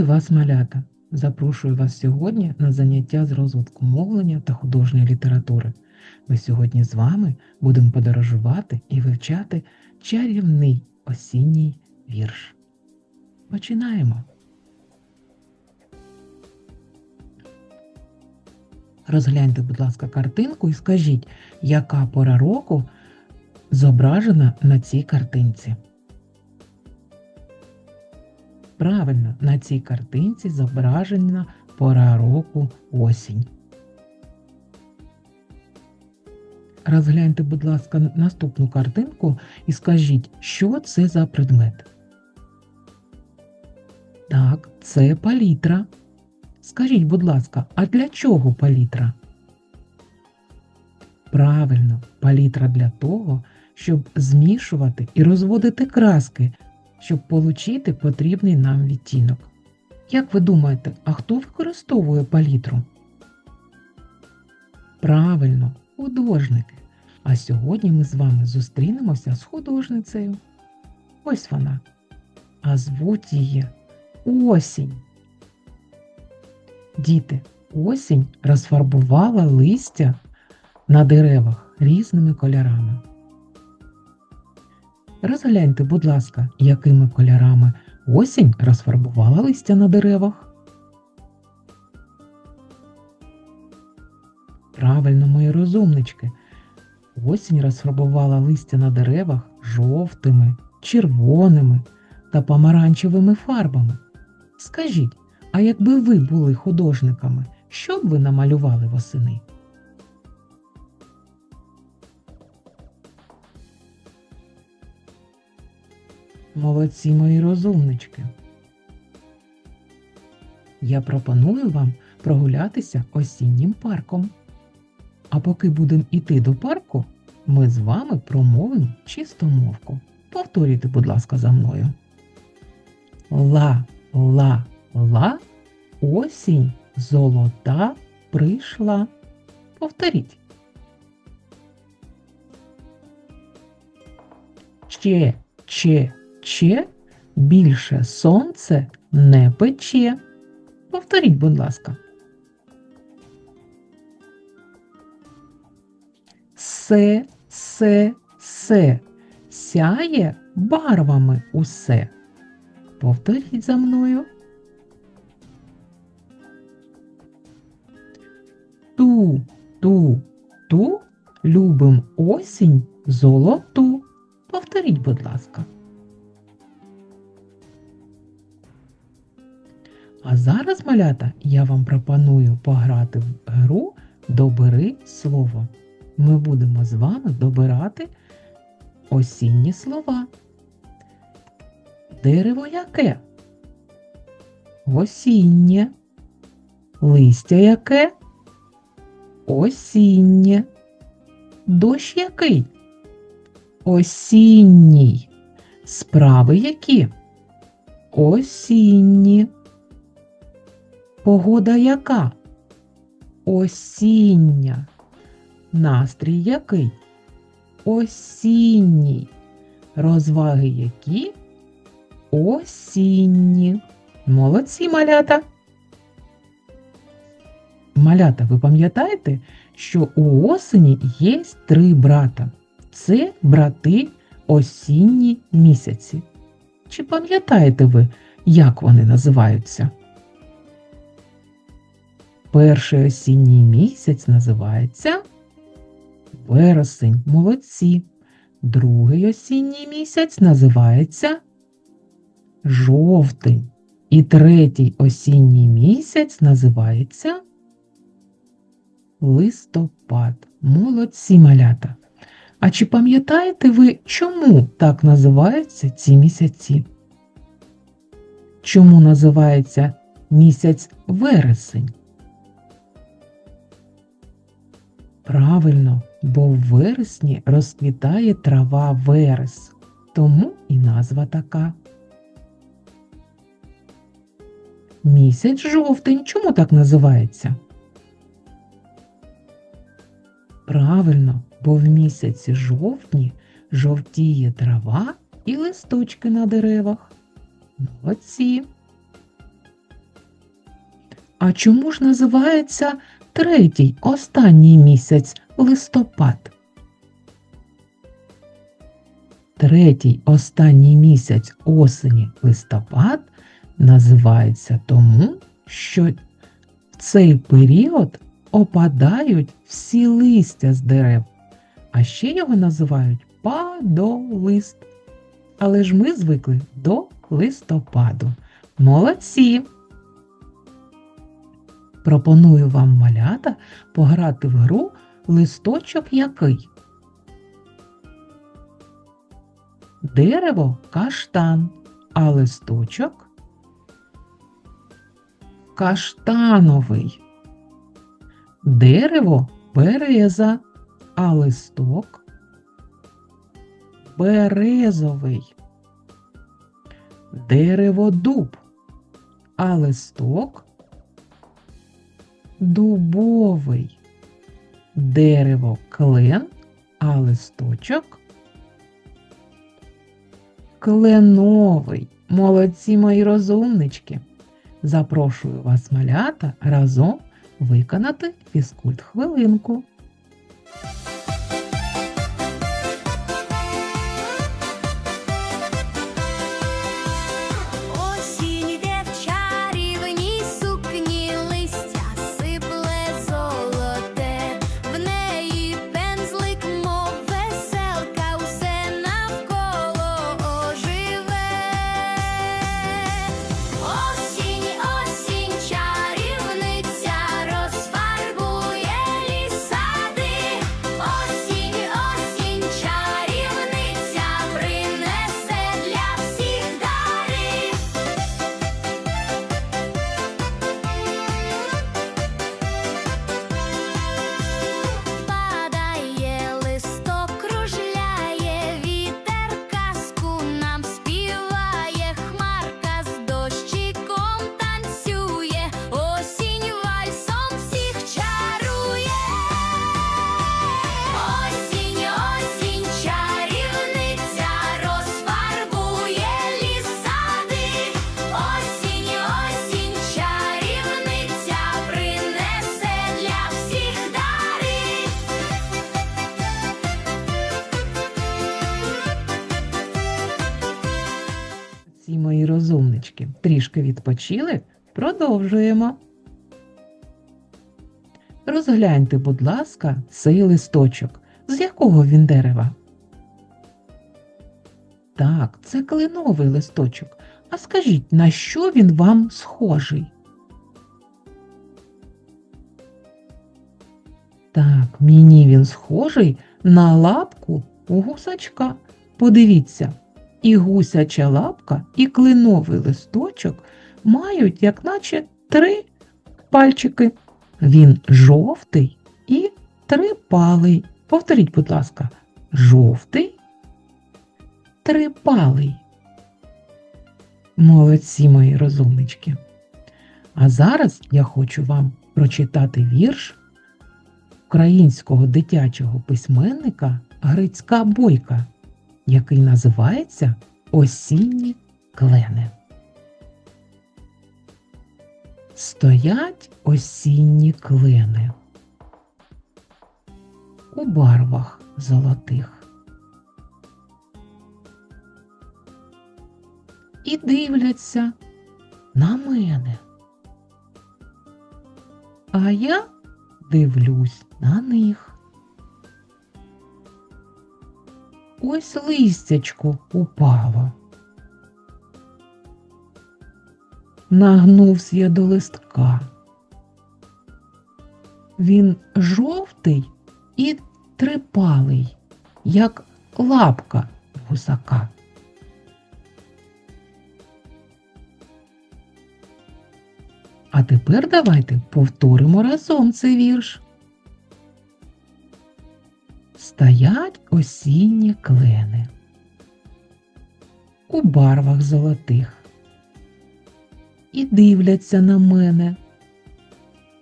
Вітаю вас, малята! Запрошую вас сьогодні на заняття з розвитку мовлення та художньої літератури. Ми сьогодні з вами будемо подорожувати і вивчати чарівний осінній вірш. Починаємо. Розгляньте, будь ласка, картинку і скажіть, яка пора року зображена на цій картинці. Правильно, на цій картинці зображена пора року осінь. Розгляньте, будь ласка, наступну картинку і скажіть, що це за предмет. Так, це палітра. Скажіть, будь ласка, а для чого палітра? Правильно, палітра для того, щоб змішувати і розводити краски, щоб отримати потрібний нам відтінок. Як ви думаєте, а хто використовує палітру? Правильно, художники. А сьогодні ми з вами зустрінемося з художницею. Ось вона. А звуть її осінь. Діти, осінь розфарбувала листя на деревах різними кольорами. Розгляньте, будь ласка, якими кольорами осінь розфарбувала листя на деревах. Правильно, мої розумнички. Осінь розфарбувала листя на деревах жовтими, червоними та помаранчевими фарбами. Скажіть, а якби ви були художниками, що б ви намалювали восени? Молодці мої розумнички. Я пропоную вам прогулятися осіннім парком. А поки будемо йти до парку, ми з вами промовимо чистомовку. Повторюйте, будь ласка, за мною. Ла, ла, ла, осінь золота прийшла. Повторіть. Ще, че, че, більше сонце не пече. Повторіть, будь ласка. Се, се, се, сяє барвами усе. Повторіть за мною. Ту, ту, ту, любим осінь золоту. Повторіть, будь ласка. А зараз, малята, я вам пропоную пограти в гру Добери слово. Ми будемо з вами добирати осінні слова. Дерево яке? Осіннє. Листя яке? Осіннє. Дощ який? Осінній. Справи які? Осінні. Погода яка? Осіння. Настрій який? Осінній. Розваги які? Осінні. Молодці малята. Малята, ви пам'ятаєте, що у осені є три брата. Це брати осінні місяці. Чи пам'ятаєте ви, як вони називаються? Перший осінній місяць називається вересень. Молодці. Другий осінній місяць називається жовтень. І третій осінній місяць називається листопад. Молодці малята. А чи пам'ятаєте ви, чому так називаються ці місяці? Чому називається місяць вересень? Правильно, бо в вересні розквітає трава верес, тому і назва така. Місяць жовтень чому так називається? Правильно, бо в місяці жовтні жовтіє трава і листочки на деревах. Молодці. А чому ж називається третій останній місяць листопад? Третій останній місяць осені листопад називається тому, що в цей період опадають всі листя з дерев, а ще його називають падолист. Але ж ми звикли до листопаду. Молодці! Пропоную вам малята пограти в гру листочок який. Дерево каштан, а листочок каштановий. Дерево береза, а листок березовий. Дерево дуб, а листок дубовий. Дерево клен, а листочок кленовий. Молодці мої розумнички. Запрошую вас, малята, разом виконати фізкульт хвилинку. Трішки відпочили, продовжуємо. Розгляньте, будь ласка, цей листочок. З якого він дерева? Так, це кленовий листочок. А скажіть, на що він вам схожий? Так, мені він схожий на лапку у гусачка. Подивіться, і гусяча лапка, і кленовий листочок мають, як наче, три пальчики. Він жовтий і трипалий. Повторіть, будь ласка, жовтий, трипалий. Молодці мої розумнички. А зараз я хочу вам прочитати вірш українського дитячого письменника Грицька Бойка, який називається Осінні клени. Стоять осінні клени у барвах золотих. І дивляться на мене. А я дивлюсь на них. Ось листячко упало. Нагнувся я до листка. Він жовтий і трипалий, як лапка гусака. А тепер давайте повторимо разом цей вірш. Стоять осінні клени у барвах золотих і дивляться на мене,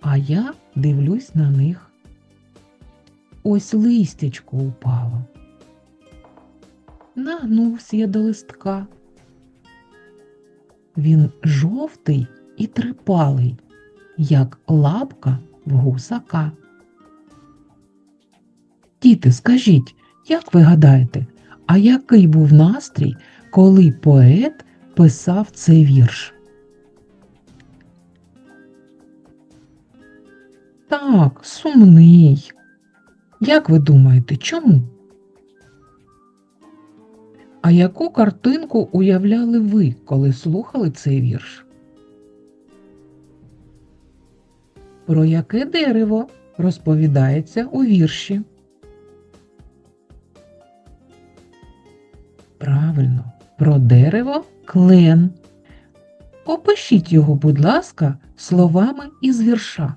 а я дивлюсь на них. Ось листячко упало. Нагнувся я до листка. Він жовтий і трипалий, як лапка в гусака. Діти, скажіть, як ви гадаєте, а який був настрій, коли поет писав цей вірш? Так, сумний. Як ви думаєте, чому? А яку картинку уявляли ви, коли слухали цей вірш? Про яке дерево розповідається у вірші? Про дерево клен. Опишіть його, будь ласка, словами із вірша.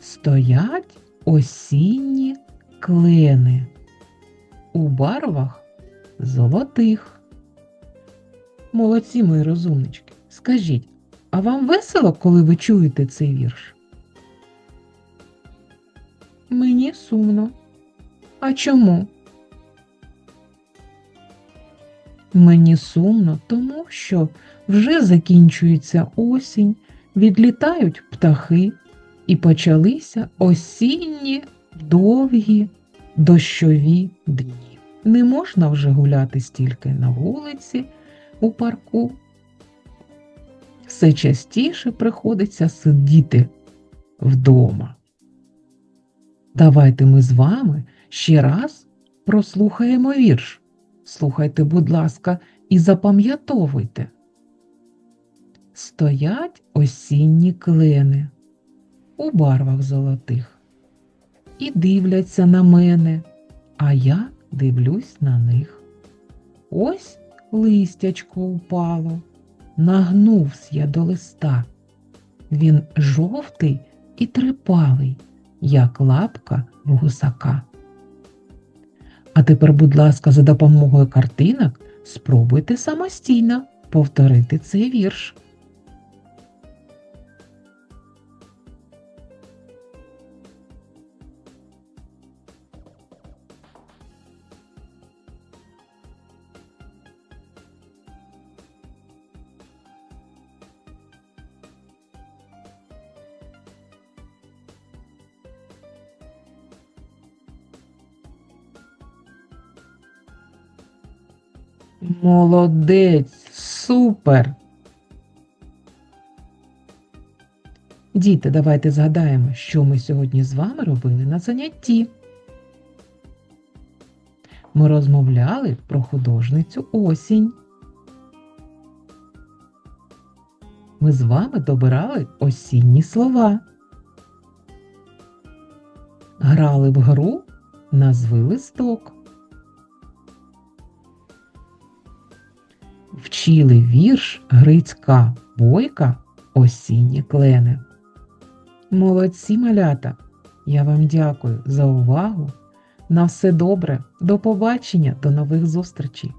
Стоять осінні клени у барвах золотих. Молодці, мої розумнички. Скажіть, а вам весело, коли ви чуєте цей вірш? Мені сумно. А чому? Мені сумно, тому що вже закінчується осінь, відлітають птахи, і почалися осінні довгі дощові дні. Не можна вже гуляти стільки на вулиці, у парку. Все частіше приходиться сидіти вдома. Давайте ми з вами ще раз прослухаємо вірш. Слухайте, будь ласка, і запам'ятовуйте. Стоять осінні клени у барвах золотих і дивляться на мене, а я дивлюсь на них. Ось листячко упало, нагнувсь я до листа. Він жовтий і трипалий, як лапка в гусака. А тепер, будь ласка, за допомогою картинок спробуйте самостійно повторити цей вірш. Молодець, супер. Діти, давайте згадаємо, що ми сьогодні з вами робили на занятті. Ми розмовляли про художницю осінь. Ми з вами добирали осінні слова. Грали в гру Назви листок. Вчили вірш Грицька Бойка Осінні клени. Молодці малята! Я вам дякую за увагу. На все добре, до побачення, до нових зустрічей!